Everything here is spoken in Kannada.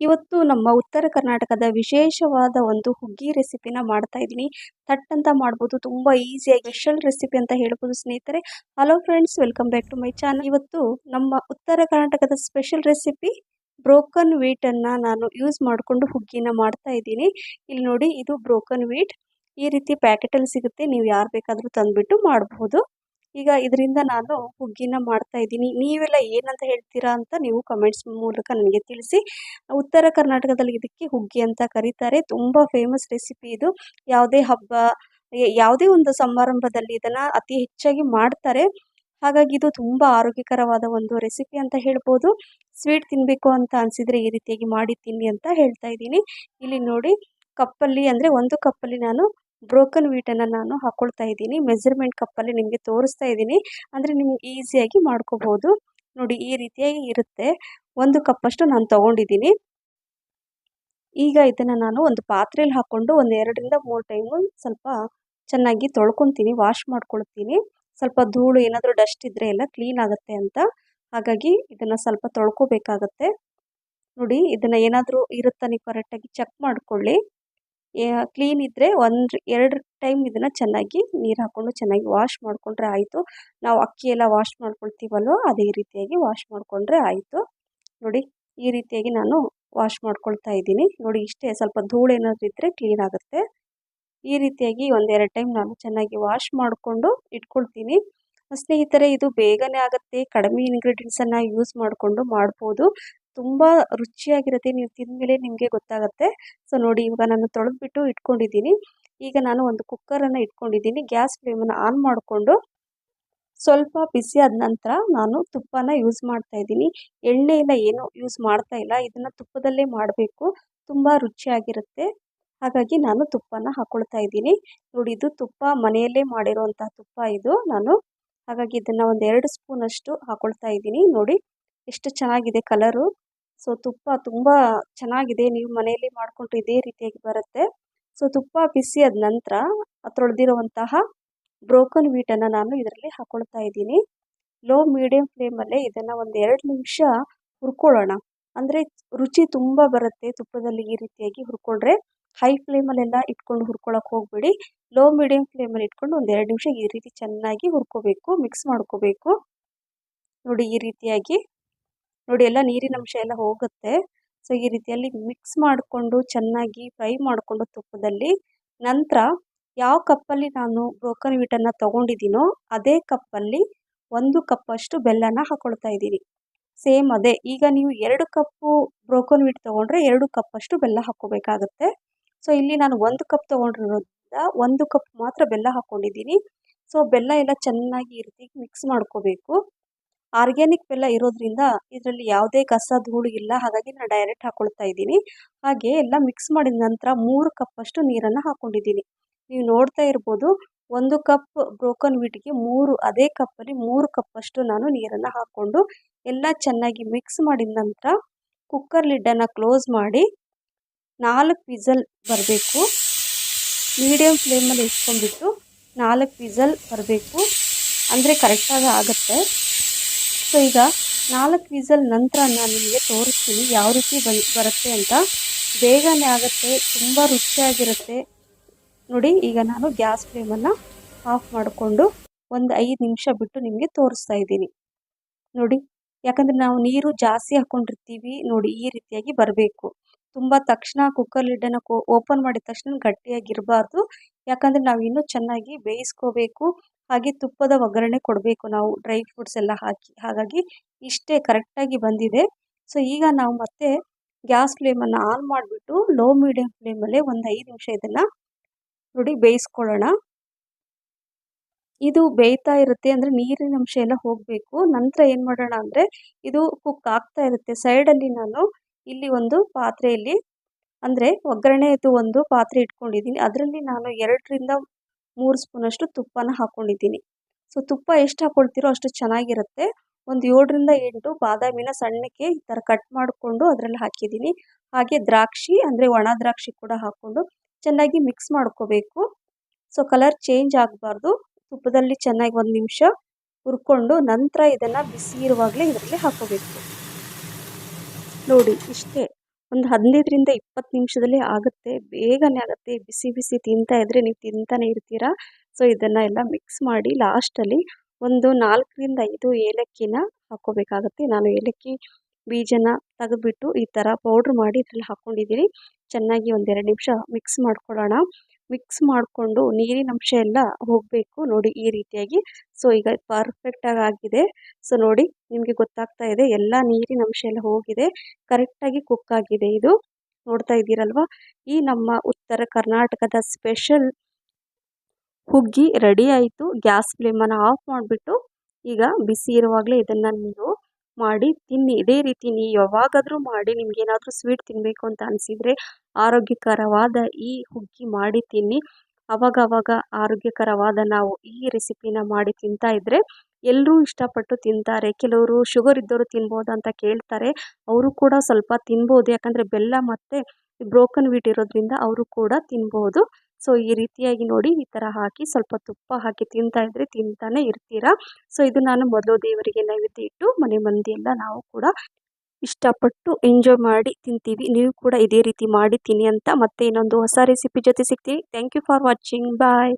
ಇವತ್ತು ನಮ್ಮ ಉತ್ತರ ಕರ್ನಾಟಕದ ವಿಶೇಷವಾದ ಒಂದು ಹುಗ್ಗಿ ರೆಸಿಪಿನ ಮಾಡ್ತಾ ಇದ್ದೀನಿ. ತಟ್ ಅಂತ ಮಾಡ್ಬೋದು, ತುಂಬ ಈಸಿಯಾಗಿ ಸ್ಪೆಷಲ್ ರೆಸಿಪಿ ಅಂತ ಹೇಳ್ಬೋದು ಸ್ನೇಹಿತರೆ. Hello friends welcome back to my channel ಇವತ್ತು ನಮ್ಮ ಉತ್ತರ ಕರ್ನಾಟಕದ ಸ್ಪೆಷಲ್ ರೆಸಿಪಿ ಬ್ರೋಕನ್ ವೀಟನ್ನು ನಾನು ಯೂಸ್ ಮಾಡಿಕೊಂಡು ಹುಗ್ಗಿನ ಮಾಡ್ತಾ ಇದ್ದೀನಿ. ಇಲ್ಲಿ ನೋಡಿ, ಇದು ಬ್ರೋಕನ್ ವೀಟ್ ಈ ರೀತಿ ಪ್ಯಾಕೆಟಲ್ಲಿ ಸಿಗುತ್ತೆ. ನೀವು ಯಾರು ಬೇಕಾದರೂ ತಂದುಬಿಟ್ಟು ಮಾಡಬಹುದು ಈಗ ಇದರಿಂದ ನಾನು ಹುಗ್ಗಿನ ಮಾಡ್ತಾ ಇದ್ದೀನಿ. ನೀವೆಲ್ಲ ಏನಂತ ಹೇಳ್ತೀರಾ ಅಂತ ನೀವು ಕಮೆಂಟ್ಸ್ ಮೂಲಕ ನನಗೆ ತಿಳಿಸಿ. ಉತ್ತರ ಕರ್ನಾಟಕದಲ್ಲಿ ಇದಕ್ಕೆ ಹುಗ್ಗಿ ಅಂತ ಕರೀತಾರೆ. ತುಂಬ ಫೇಮಸ್ ರೆಸಿಪಿ ಇದು. ಯಾವುದೇ ಹಬ್ಬ ಯಾವುದೇ ಒಂದು ಸಮಾರಂಭದಲ್ಲಿ ಇದನ್ನು ಅತಿ ಹೆಚ್ಚಾಗಿ ಮಾಡ್ತಾರೆ. ಹಾಗಾಗಿ ಇದು ತುಂಬ ಆರೋಗ್ಯಕರವಾದ ಒಂದು ರೆಸಿಪಿ ಅಂತ ಹೇಳ್ಬೋದು. ಸ್ವೀಟ್ ತಿನ್ನಬೇಕು ಅಂತ ಅನಿಸಿದರೆ ಈ ರೀತಿಯಾಗಿ ಮಾಡಿ ತಿನ್ನಿ ಅಂತ ಹೇಳ್ತಾ ಇದ್ದೀನಿ. ಇಲ್ಲಿ ನೋಡಿ, ಕಪ್ಪಲ್ಲಿ ಅಂದರೆ ಒಂದು ಕಪ್ಪಲ್ಲಿ ನಾನು ಬ್ರೋಕನ್ ವೀಟನ್ನು ನಾನು ಹಾಕ್ಕೊಳ್ತಾ ಇದ್ದೀನಿ. ಮೆಜರ್ಮೆಂಟ್ ಕಪ್ಪಲ್ಲಿ ನಿಮಗೆ ತೋರಿಸ್ತಾ ಇದ್ದೀನಿ. ಅಂದರೆ ನಿಮ್ಗೆ ಈಸಿಯಾಗಿ ಮಾಡ್ಕೋಬೋದು. ನೋಡಿ, ಈ ರೀತಿಯಾಗಿ ಇರುತ್ತೆ. ಒಂದು ಕಪ್ಪಷ್ಟು ನಾನು ತೊಗೊಂಡಿದ್ದೀನಿ. ಈಗ ಇದನ್ನು ನಾನು ಒಂದು ಪಾತ್ರೆಯಲ್ಲಿ ಹಾಕ್ಕೊಂಡು ಒಂದು ಎರಡರಿಂದ ಮೂರು ಟೈಮು ಸ್ವಲ್ಪ ಚೆನ್ನಾಗಿ ತೊಳ್ಕೊತೀನಿ ವಾಶ್ ಮಾಡ್ಕೊಳ್ತೀನಿ. ಸ್ವಲ್ಪ ಧೂಳು ಏನಾದರೂ ಡಸ್ಟ್ ಇದ್ದರೆ ಎಲ್ಲ ಕ್ಲೀನ್ ಆಗುತ್ತೆ ಅಂತ. ಹಾಗಾಗಿ ಇದನ್ನು ಸ್ವಲ್ಪ ತೊಳ್ಕೊಬೇಕಾಗತ್ತೆ. ನೋಡಿ, ಇದನ್ನು ಏನಾದರೂ ಇರುತ್ತಾ ನೀವು ಕರೆಕ್ಟಾಗಿ ಚೆಕ್ ಮಾಡ್ಕೊಳ್ಳಿ. ಕ್ಲೀನ್ ಇದ್ದರೆ ಒಂದು ಎರಡು ಟೈಮ್ ಇದನ್ನು ಚೆನ್ನಾಗಿ ನೀರು ಹಾಕ್ಕೊಂಡು ಚೆನ್ನಾಗಿ ವಾಶ್ ಮಾಡಿಕೊಂಡ್ರೆ ಆಯಿತು. ನಾವು ಅಕ್ಕಿ ಎಲ್ಲ ವಾಶ್ ಮಾಡ್ಕೊಳ್ತೀವಲ್ವ, ಅದೇ ರೀತಿಯಾಗಿ ವಾಶ್ ಮಾಡಿಕೊಂಡ್ರೆ ಆಯಿತು. ನೋಡಿ, ಈ ರೀತಿಯಾಗಿ ನಾನು ವಾಶ್ ಮಾಡ್ಕೊಳ್ತಾ ಇದ್ದೀನಿ. ನೋಡಿ, ಇಷ್ಟೇ ಸ್ವಲ್ಪ ಧೂಳು ಏನಾದರೂ ಇದ್ದರೆ ಕ್ಲೀನ್ ಆಗುತ್ತೆ. ಈ ರೀತಿಯಾಗಿ ಒಂದೆರಡು ಟೈಮ್ ನಾನು ಚೆನ್ನಾಗಿ ವಾಶ್ ಮಾಡಿಕೊಂಡು ಇಟ್ಕೊಳ್ತೀನಿ. ಸ್ನೇಹಿತರೆ, ಇದು ಬೇಗನೆ ಆಗುತ್ತೆ. ಕಡಿಮೆ ಇಂಗ್ರೀಡಿಯೆಂಟ್ಸನ್ನು ಯೂಸ್ ಮಾಡಿಕೊಂಡು ಮಾಡ್ಬೋದು. ತುಂಬ ರುಚಿಯಾಗಿರುತ್ತೆ, ನೀವು ತಿಂದಮೇಲೆ ನಿಮಗೆ ಗೊತ್ತಾಗುತ್ತೆ. ಸೊ ನೋಡಿ, ಇವಾಗ ನಾನು ತೊಳೆದ್ಬಿಟ್ಟು ಇಟ್ಕೊಂಡಿದ್ದೀನಿ. ಈಗ ನಾನು ಒಂದು ಕುಕ್ಕರನ್ನು ಇಟ್ಕೊಂಡಿದ್ದೀನಿ. ಗ್ಯಾಸ್ ಫ್ಲೇಮನ್ನು ಆನ್ ಮಾಡಿಕೊಂಡು ಸ್ವಲ್ಪ ಬಿಸಿ ಆದ ನಂತರ ನಾನು ತುಪ್ಪನ ಯೂಸ್ ಮಾಡ್ತಾ ಇದ್ದೀನಿ. ಎಣ್ಣೆಯಿಂದ ಏನು ಯೂಸ್ ಮಾಡ್ತಾ ಇಲ್ಲ. ಇದನ್ನು ತುಪ್ಪದಲ್ಲೇ ಮಾಡಬೇಕು. ತುಂಬ ರುಚಿಯಾಗಿರುತ್ತೆ. ಹಾಗಾಗಿ ನಾನು ತುಪ್ಪನ ಹಾಕೊಳ್ತಾ ಇದ್ದೀನಿ. ನೋಡಿ, ಇದು ತುಪ್ಪ ಮನೆಯಲ್ಲೇ ಮಾಡಿರುವಂತಹ ತುಪ್ಪ ಇದು ನಾನು. ಹಾಗಾಗಿ ಇದನ್ನು ಒಂದು ಎರಡು ಸ್ಪೂನಷ್ಟು ಹಾಕೊಳ್ತಾ ಇದ್ದೀನಿ. ನೋಡಿ, ಎಷ್ಟು ಚೆನ್ನಾಗಿದೆ ಕಲರು. ಸೊ ತುಪ್ಪ ತುಂಬ ಚೆನ್ನಾಗಿದೆ. ನೀವು ಮನೆಯಲ್ಲಿ ಮಾಡಿಕೊಂಡು ಇದೇ ರೀತಿಯಾಗಿ ಬರುತ್ತೆ. ಸೊ ತುಪ್ಪ ಬಿಸಿ ಆದ ನಂತರ ತೊಳೆದಿರುವಂತಹ ಬ್ರೋಕನ್ ವೀಟನ್ನು ನಾನು ಇದರಲ್ಲಿ ಹಾಕ್ಕೊಳ್ತಾ ಇದ್ದೀನಿ. ಲೋ ಮೀಡಿಯಂ ಫ್ಲೇಮಲ್ಲೇ ಇದನ್ನು ಒಂದು ಎರಡು ನಿಮಿಷ ಹುರ್ಕೊಳ್ಳೋಣ. ಅಂದರೆ ರುಚಿ ತುಂಬ ಬರುತ್ತೆ ತುಪ್ಪದಲ್ಲಿ ಈ ರೀತಿಯಾಗಿ ಹುರ್ಕೊಂಡ್ರೆ. ಹೈ ಫ್ಲೇಮಲ್ಲೆಲ್ಲ ಇಟ್ಕೊಂಡು ಹುರ್ಕೊಳಕ್ಕೆ ಹೋಗಬೇಡಿ. ಲೋ ಮೀಡಿಯಮ್ ಫ್ಲೇಮಲ್ಲಿ ಇಟ್ಕೊಂಡು ಒಂದು ಎರಡು ನಿಮಿಷ ಈ ರೀತಿ ಚೆನ್ನಾಗಿ ಹುರ್ಕೋಬೇಕು ಮಿಕ್ಸ್ ಮಾಡ್ಕೋಬೇಕು. ನೋಡಿ ಈ ರೀತಿಯಾಗಿ ನೋಡಿ ಎಲ್ಲ ನೀರಿನ ಅಂಶ ಎಲ್ಲ ಹೋಗುತ್ತೆ. ಸೊ ಈ ರೀತಿಯಲ್ಲಿ ಮಿಕ್ಸ್ ಮಾಡಿಕೊಂಡು ಚೆನ್ನಾಗಿ ಫ್ರೈ ಮಾಡಿಕೊಂಡು ತುಪ್ಪದಲ್ಲಿ ನಂತರ ಯಾವ ಕಪ್ಪಲ್ಲಿ ನಾನು ಬ್ರೋಕನ್ ವೀಟನ್ನು ತೊಗೊಂಡಿದ್ದೀನೋ ಅದೇ ಕಪ್ಪಲ್ಲಿ ಒಂದು ಕಪ್ಪಷ್ಟು ಬೆಲ್ಲನ ಹಾಕ್ಕೊಳ್ತಾ ಇದ್ದೀನಿ. ಸೇಮ್ ಅದೇ, ಈಗ ನೀವು ಎರಡು ಕಪ್ಪು ಬ್ರೋಕನ್ ವೀಟ್ ತೊಗೊಂಡ್ರೆ ಎರಡು ಕಪ್ಪಷ್ಟು ಬೆಲ್ಲ ಹಾಕ್ಕೋಬೇಕಾಗತ್ತೆ. ಸೊ ಇಲ್ಲಿ ನಾನು ಒಂದು ಕಪ್ ತೊಗೊಂಡಿರೋದ್ರಿಂದ ಒಂದು ಕಪ್ ಮಾತ್ರ ಬೆಲ್ಲ ಹಾಕ್ಕೊಂಡಿದ್ದೀನಿ ಸೊ ಬೆಲ್ಲ ಎಲ್ಲ ಚೆನ್ನಾಗಿ ಈ ರೀತಿ ಮಿಕ್ಸ್ ಮಾಡ್ಕೋಬೇಕು. ಆರ್ಗ್ಯಾನಿಕ್ ಬೆಲ್ಲ ಇರೋದ್ರಿಂದ ಇದರಲ್ಲಿ ಯಾವುದೇ ಕಸ, ಧೂಳು ಇಲ್ಲ. ಹಾಗಾಗಿ ನಾನು ಡೈರೆಕ್ಟ್ ಹಾಕ್ಕೊಳ್ತಾ ಇದ್ದೀನಿ. ಹಾಗೆ ಎಲ್ಲ ಮಿಕ್ಸ್ ಮಾಡಿದ ನಂತರ ಮೂರು ಕಪ್ಪಷ್ಟು ನೀರನ್ನು ಹಾಕ್ಕೊಂಡಿದ್ದೀನಿ ನೀವು ನೋಡ್ತಾ ಇರ್ಬೋದು, ಒಂದು ಕಪ್ ಬ್ರೋಕನ್ ವೀಟ್ಗೆ ಮೂರು, ಅದೇ ಕಪ್ಪಲ್ಲಿ ಮೂರು ಕಪ್ಪಷ್ಟು ನಾನು ನೀರನ್ನು ಹಾಕ್ಕೊಂಡು ಎಲ್ಲ ಚೆನ್ನಾಗಿ ಮಿಕ್ಸ್ ಮಾಡಿದ ನಂತರ ಕುಕ್ಕರ್ ಲಿಡ್ಡನ್ನು ಕ್ಲೋಸ್ ಮಾಡಿ ನಾಲ್ಕು ವಿಸಲ್ ಬರಬೇಕು. ಮೀಡಿಯಮ್ ಫ್ಲೇಮಲ್ಲಿ ಇಟ್ಕೊಂಡ್ಬಿಟ್ಟು ನಾಲ್ಕು ವಿಸಲ್ ಬರಬೇಕು. ಅಂದರೆ ಕರೆಕ್ಟಾಗಿ ಆಗುತ್ತೆ. ಸೊ ಈಗ ನಾಲ್ಕು ವಿಸಲ್ ನಂತರ ನಾನು ನಿಮಗೆ ತೋರಿಸ್ತೀನಿ ಯಾವ ರೀತಿ ಬರುತ್ತೆ ಅಂತ. ಬೇಗನೆ ಆಗುತ್ತೆ, ತುಂಬ ರುಚಿಯಾಗಿರುತ್ತೆ. ನೋಡಿ, ಈಗ ನಾನು ಗ್ಯಾಸ್ ಫ್ಲೇಮನ್ನು ಆಫ್ ಮಾಡಿಕೊಂಡು ಒಂದು ಐದು ನಿಮಿಷ ಬಿಟ್ಟು ನಿಮಗೆ ತೋರಿಸ್ತಾ ಇದ್ದೀನಿ. ನೋಡಿ, ಯಾಕಂದರೆ ನಾವು ನೀರು ಜಾಸ್ತಿ ಹಾಕ್ಕೊಂಡಿರ್ತೀವಿ ನೋಡಿ ಈ ರೀತಿಯಾಗಿ ಬರಬೇಕು. ತುಂಬ ತಕ್ಷಣ ಕುಕ್ಕರ್ ಲಿಡ್ಡನ್ನು ಓಪನ್ ಮಾಡಿದ ತಕ್ಷಣ ಗಟ್ಟಿಯಾಗಿರಬಾರ್ದು. ಯಾಕಂದರೆ ನಾವು ಇನ್ನೂ ಚೆನ್ನಾಗಿ ಬೇಯಿಸ್ಕೋಬೇಕು. ಹಾಗೆ ತುಪ್ಪದ ಒಗ್ಗರಣೆ ಕೊಡಬೇಕು. ನಾವು ಡ್ರೈ ಫ್ರೂಟ್ಸ್ ಎಲ್ಲ ಹಾಕಿ, ಹಾಗಾಗಿ ಇಷ್ಟೇ ಕರೆಕ್ಟಾಗಿ ಬಂದಿದೆ. ಸೊ ಈಗ ನಾವು ಮತ್ತೆ ಗ್ಯಾಸ್ ಫ್ಲೇಮನ್ನು ಆನ್ ಮಾಡಿಬಿಟ್ಟು ಲೋ ಮೀಡಿಯಮ್ ಫ್ಲೇಮಲ್ಲೇ ಒಂದು ಐದು ನಿಮಿಷ ಇದನ್ನು ನೋಡಿ ಬೇಯಿಸ್ಕೊಳ್ಳೋಣ. ಇದು ಬೇಯ್ತಾ ಇರುತ್ತೆ ಅಂದರೆ ನೀರಿನ ಅಂಶ ಎಲ್ಲ ಹೋಗಬೇಕು. ನಂತರ ಏನು ಮಾಡೋಣ ಅಂದರೆ ಇದು ಕುಕ್ ಆಗ್ತಾ ಇರುತ್ತೆ. ಸೈಡಲ್ಲಿ ನಾನು ಇಲ್ಲಿ ಒಂದು ಪಾತ್ರೆಯಲ್ಲಿ ಅಂದರೆ ಒಗ್ಗರಣೆದು ಒಂದು ಪಾತ್ರೆ ಇಟ್ಕೊಂಡಿದ್ದೀನಿ. ಅದರಲ್ಲಿ ನಾನು ಎರಡರಿಂದ ಮೂರು ಸ್ಪೂನಷ್ಟು ತುಪ್ಪನ ಹಾಕ್ಕೊಂಡಿದ್ದೀನಿ ಸೊ ತುಪ್ಪ ಎಷ್ಟು ಹಾಕ್ಕೊಳ್ತೀರೋ ಅಷ್ಟು ಚೆನ್ನಾಗಿರುತ್ತೆ. ಒಂದು ಏಳರಿಂದ ಎಂಟು ಬಾದಾಮಿನ ಸಣ್ಣಕ್ಕೆ ಈ ಥರ ಕಟ್ ಮಾಡಿಕೊಂಡು ಅದರಲ್ಲಿ ಹಾಕಿದ್ದೀನಿ. ಹಾಗೆ ದ್ರಾಕ್ಷಿ, ಅಂದರೆ ಒಣ ದ್ರಾಕ್ಷಿ ಕೂಡ ಹಾಕ್ಕೊಂಡು ಚೆನ್ನಾಗಿ ಮಿಕ್ಸ್ ಮಾಡ್ಕೋಬೇಕು. ಸೊ ಕಲರ್ ಚೇಂಜ್ ಆಗಬಾರ್ದು. ತುಪ್ಪದಲ್ಲಿ ಚೆನ್ನಾಗಿ ಒಂದು ನಿಮಿಷ ಹುರ್ಕೊಂಡು ನಂತರ ಇದನ್ನು ಬಿಸಿ ಇರುವಾಗಲೇ ಇದರಲ್ಲಿ ಹಾಕೋಬೇಕು. ನೋಡಿ, ಇಷ್ಟೇ. ಒಂದು ಹದಿನೈದರಿಂದ ಇಪ್ಪತ್ತು ನಿಮಿಷದಲ್ಲಿ ಆಗುತ್ತೆ. ಬೇಗನೆ ಆಗುತ್ತೆ. ಬಿಸಿ ಬಿಸಿ ತಿಂತಾ ಇದ್ದರೆ ನೀವು ತಿಂತಾನೆ ಇರ್ತೀರಾ? ಸೊ ಇದನ್ನು ಎಲ್ಲ ಮಿಕ್ಸ್ ಮಾಡಿ ಲಾಸ್ಟಲ್ಲಿ ಒಂದು ನಾಲ್ಕರಿಂದ ಐದು ಏಲಕ್ಕಿನ ಹಾಕ್ಕೋಬೇಕಾಗತ್ತೆ. ನಾನು ಏಲಕ್ಕಿ ಬೀಜನ ತೆಗೆದ್ಬಿಟ್ಟು ಈ ಥರ ಪೌಡ್ರ್ ಮಾಡಿ ಇದ್ರಲ್ಲಿ ಹಾಕ್ಕೊಂಡಿದ್ದೀನಿ ಚೆನ್ನಾಗಿ ಒಂದೆರಡು ನಿಮಿಷ ಮಿಕ್ಸ್ ಮಾಡ್ಕೊಳ್ಳೋಣ ಮಿಕ್ಸ್ ಮಾಡಿಕೊಂಡು ನೀರಿನ ಅಂಶ ಎಲ್ಲ ಹೋಗಬೇಕು ನೋಡಿ ಈ ರೀತಿಯಾಗಿ. ಸೊ ಈಗ ಪರ್ಫೆಕ್ಟಾಗಿ ಆಗಿದೆ. ಸೊ ನೋಡಿ ನಿಮಗೆ ಗೊತ್ತಾಗ್ತಾ ಇದೆ ಎಲ್ಲ ನೀರಿನ ಅಂಶ ಎಲ್ಲ ಹೋಗಿದೆ. ಕರೆಕ್ಟಾಗಿ ಕುಕ್ ಆಗಿದೆ ಇದು. ನೋಡ್ತಾ ಇದ್ದೀರಲ್ವ? ಈ ನಮ್ಮ ಉತ್ತರ ಕರ್ನಾಟಕದ ಸ್ಪೆಷಲ್ ಹುಗ್ಗಿ ರೆಡಿ ಆಯಿತು. ಗ್ಯಾಸ್ ಫ್ಲೇಮನ್ನು ಆಫ್ ಮಾಡಿಬಿಟ್ಟು ಈಗ ಬಿಸಿ ಇರುವಾಗಲೇ ಇದನ್ನು ನೀವು ಮಾಡಿ ತಿನ್ನಿ, ಇದೇ ರೀತಿ ನೀವು ಯಾವಾಗಾದರೂ ಮಾಡಿ ನಿಮ್ಗೇನಾದರೂ ಸ್ವೀಟ್ ತಿನ್ನಬೇಕು ಅಂತ ಅನಿಸಿದರೆ ಆರೋಗ್ಯಕರವಾದ ಈ ಹುಗ್ಗಿ ಮಾಡಿ ತಿನ್ನಿ. ಅವಾಗ ಅವಾಗ ಆರೋಗ್ಯಕರವಾದ ನಾವು ಈ ರೆಸಿಪಿನ ಮಾಡಿ ತಿಂತಾ ಇದ್ದರೆ ಎಲ್ಲರೂ ಇಷ್ಟಪಟ್ಟು ತಿಂತಾರೆ. ಕೆಲವರು ಶುಗರ್ ಇದ್ದವರು ತಿನ್ಬೋದು ಅಂತ ಕೇಳ್ತಾರೆ. ಅವರು ಕೂಡ ಸ್ವಲ್ಪ ತಿನ್ಬೋದು. ಯಾಕಂದರೆ ಬೆಲ್ಲ ಮತ್ತು ಬ್ರೋಕನ್ ವೀಟ್ ಇರೋದ್ರಿಂದ ಅವರು ಕೂಡ ತಿನ್ಬೋದು. ಸೊ, ಈ ರೀತಿಯಾಗಿ ನೋಡಿ ಈ ಥರ ಹಾಕಿ ಸ್ವಲ್ಪ ತುಪ್ಪ ಹಾಕಿ ತಿಂತಾ ಇದ್ರೆ ತಿಂತಾನೆ ಇರ್ತೀರಾ? ಸೊ, ಇದು ನಾನು ಮೊದಲು ದೇವರಿಗೆ ನೈವೇದ್ಯ ಇಟ್ಟು ಮನೆ ಮಂದಿಯೆಲ್ಲ ನಾವು ಕೂಡ ಇಷ್ಟಪಟ್ಟು ಎಂಜಾಯ್ ಮಾಡಿ ತಿಂತೀವಿ. ನೀವು ಕೂಡ ಇದೇ ರೀತಿ ಮಾಡಿ ತಿನ್ನಿ ಅಂತ ಮತ್ತೆ ಇನ್ನೊಂದು ಹೊಸ ರೆಸಿಪಿ ಜೊತೆ ಸಿಗ್ತೀವಿ. Thank you for watching bye